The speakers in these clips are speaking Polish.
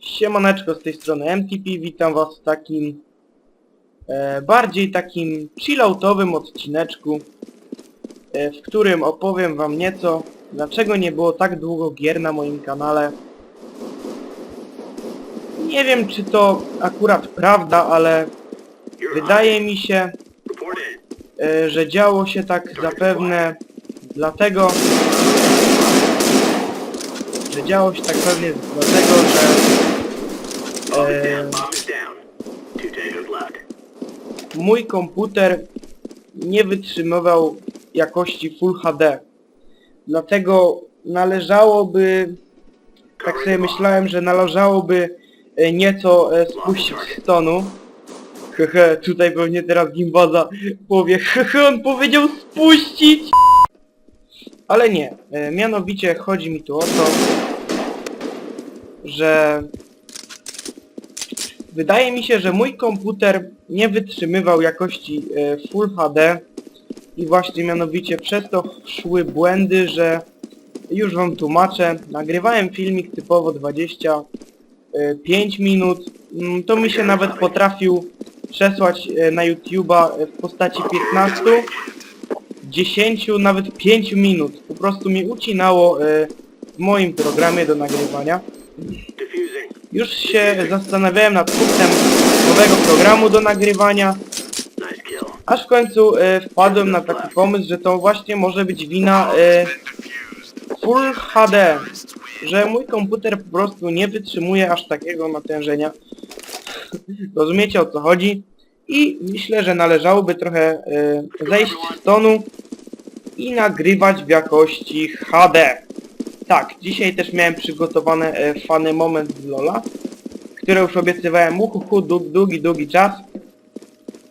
Siemaneczko z tej strony MTP, witam was w takim e, bardziej takim chilloutowym odcineczku, e, w którym opowiem wam nieco, dlaczego nie było tak długo gier na moim kanale. Nie wiem czy to akurat prawda, ale wydaje mi się, e, że działo się tak zapewne dlatego, że działo się tak pewnie dlatego, że e, mój komputer nie wytrzymywał jakości Full HD. Dlatego należałoby, tak sobie myślałem, że należałoby e, nieco e, spuścić z tonu. Hehe, tutaj pewnie teraz Gimbaza powie, hehe, on powiedział spuścić! Ale nie, e, mianowicie chodzi mi tu o to, że wydaje mi się, że mój komputer nie wytrzymywał jakości e, Full HD i właśnie mianowicie przez to szły błędy, że już wam tłumaczę, nagrywałem filmik typowo 25 minut, Mm, to mi się nawet potrafił przesłać e, na YouTube'a e, w postaci 15 10, nawet 5 minut. Po prostu mi ucinało e, w moim programie do nagrywania. Już się zastanawiałem nad kupnem nowego programu do nagrywania, aż w końcu e, wpadłem na taki pomysł, że to właśnie może być wina e, Full HD, że mój komputer po prostu nie wytrzymuje aż takiego natężenia. Rozumiecie o co chodzi? I myślę, że należałoby trochę e, zejść z tonu i nagrywać w jakości HD. Tak, dzisiaj też miałem przygotowane e, fany moment z Lola, które już obiecywałem uhuhu długi, długi, długi czas.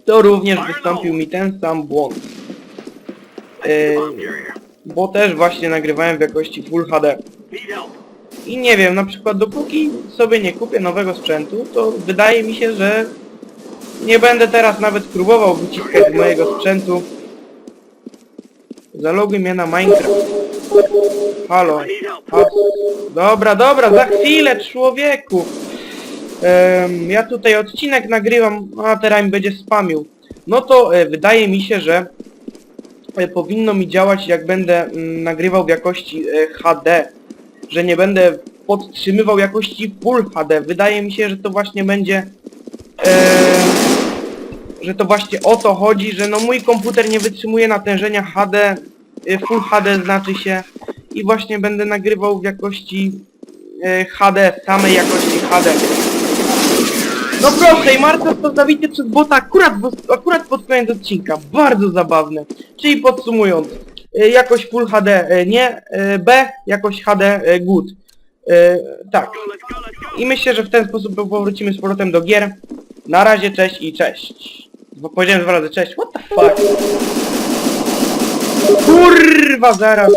To również wystąpił mi ten sam błąd. E, bo też właśnie nagrywałem w jakości Full HD. I nie wiem, na przykład dopóki sobie nie kupię nowego sprzętu, to wydaje mi się, że nie będę teraz nawet próbował wyciskać z mojego sprzętu. Zaloguj mnie na Minecraft. Halo. Ha dobra, dobra, za chwilę, człowieku. Em, ja tutaj odcinek nagrywam, a teraz będzie spamił. No to e, wydaje mi się, że e, powinno mi działać jak będę mm, nagrywał w jakości e, HD. Że nie będę podtrzymywał jakości Full HD. Wydaje mi się, że to właśnie będzie... E, że to właśnie o to chodzi, że no mój komputer nie wytrzymuje natężenia HD, Full HD znaczy się i właśnie będę nagrywał w jakości y, HD, samej jakości HD. No proszę, i to zabity przez bota akurat, akurat pod koniec odcinka, bardzo zabawne. Czyli podsumując, y, jakość Full HD y, nie, y, B, jakość HD y, good. Y, tak. I myślę, że w ten sposób powrócimy z powrotem do gier. Na razie, cześć i cześć. Bo powiedziałem dwa razy cześć, what the fuck? Kurwa, zaraz.